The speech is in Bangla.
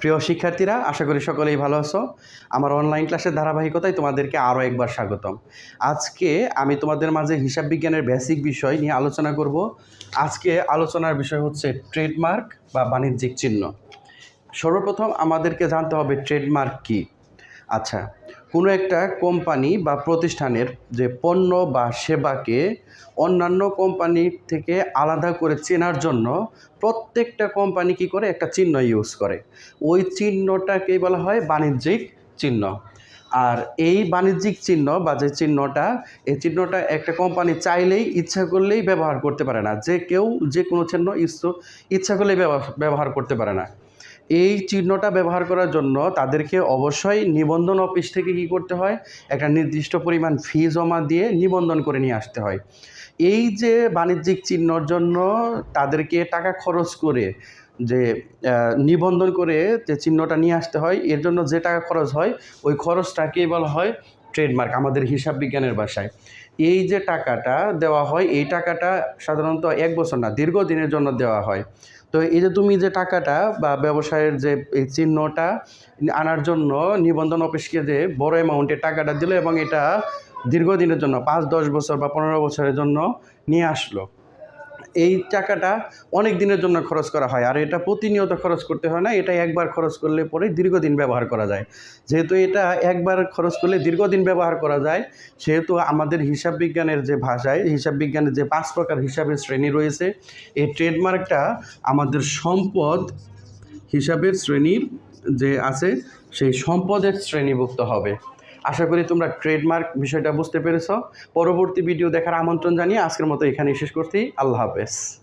প্রিয় শিক্ষার্থীরা, আশা করি সকলেই ভালো আছো। আমার অনলাইন ক্লাসের ধারাবাহিকতায় তোমাদেরকে আরও একবার স্বাগতম। আজকে আমি তোমাদের মাঝে হিসাব বিজ্ঞানের বেসিক বিষয় নিয়ে আলোচনা করব। আজকে আলোচনার বিষয় হচ্ছে ট্রেডমার্ক বা বাণিজ্যিক চিহ্ন। সর্বপ্রথম আমাদেরকে জানতে হবে ট্রেডমার্ক কী। আচ্ছা কোনো একটা কোম্পানি বা প্রতিষ্ঠানের যে পণ্য বা সেবাকে অন্যান্য কোম্পানির থেকে আলাদা করে চেনার জন্য প্রত্যেকটা কোম্পানি কী করে একটা চিহ্ন ইউজ করে। ওই চিহ্নটাকেই বলা হয় বাণিজ্যিক চিহ্ন। আর এই বাণিজ্যিক চিহ্ন বা যে চিহ্নটা, এই চিহ্নটা একটা কোম্পানি চাইলেই, ইচ্ছা করলেই ব্যবহার করতে পারে না। যে কেউ যে কোনো চিহ্ন ইচ্ছ করলেই ব্যবহার করতে পারে না। এই চিহ্নটা ব্যবহার করার জন্য তাদেরকে অবশ্যই নিবন্ধন অফিস থেকে কী করতে হয়? একটা নির্দিষ্ট পরিমাণ ফি জমা দিয়ে নিবন্ধন করে নিয়ে আসতে হয়। এই যে বাণিজ্যিক চিহ্নর জন্য তাদেরকে টাকা খরচ করে যে নিবন্ধন করে যে চিহ্নটা নিয়ে আসতে হয়, এর জন্য যে টাকা খরচ হয়, ওই খরচটাকেই বলা হয়? ট্রেডমার্ক, আমাদের হিসাব বিজ্ঞানের ভাষায়। এই যে টাকাটা দেওয়া হয়, এই টাকাটা সাধারণত এক বছর না, দীর্ঘদিনের জন্য দেওয়া হয়। তো এই যে তুমি যে টাকাটা বা ব্যবসায়ের যে এই চিহ্নটা আনার জন্য নিবন্ধন অফিসকে যে বড় অ্যামাউন্টের টাকাটা দিল এবং এটা দীর্ঘদিনের জন্য, পাঁচ দশ বছর বা পনেরো বছরের জন্য নিয়ে আসলো। এই টাকাটা অনেক দিনের জন্য খরচ করা হয়। আর এটা প্রতিনিয়ত খরচ করতে হয় না এটা একবার খরচ করলে পরে দীর্ঘদিন ব্যবহার করা যায়। যেহেতু এটা একবার খরচ করলে দীর্ঘদিন ব্যবহার করা যায়, সেহেতু আমাদের হিসাব বিজ্ঞানের যে ভাষায়, হিসাব বিজ্ঞানের যে পাঁচ প্রকার হিসাবের শ্রেণি রয়েছে, এই ট্রেডমার্কটা আমাদের সম্পদ হিসাবের শ্রেণির যে আছে, সেই সম্পদের শ্রেণীভুক্ত হবে। আশা করি তোমরা ট্রেডমার্ক বিষয়টা বুঝতে পেরেছ। পরবর্তী ভিডিও দেখার আমন্ত্রণ জানিয়ে আজকের মতো এখানে শেষ করছি। আল্লাহ হাফেজ।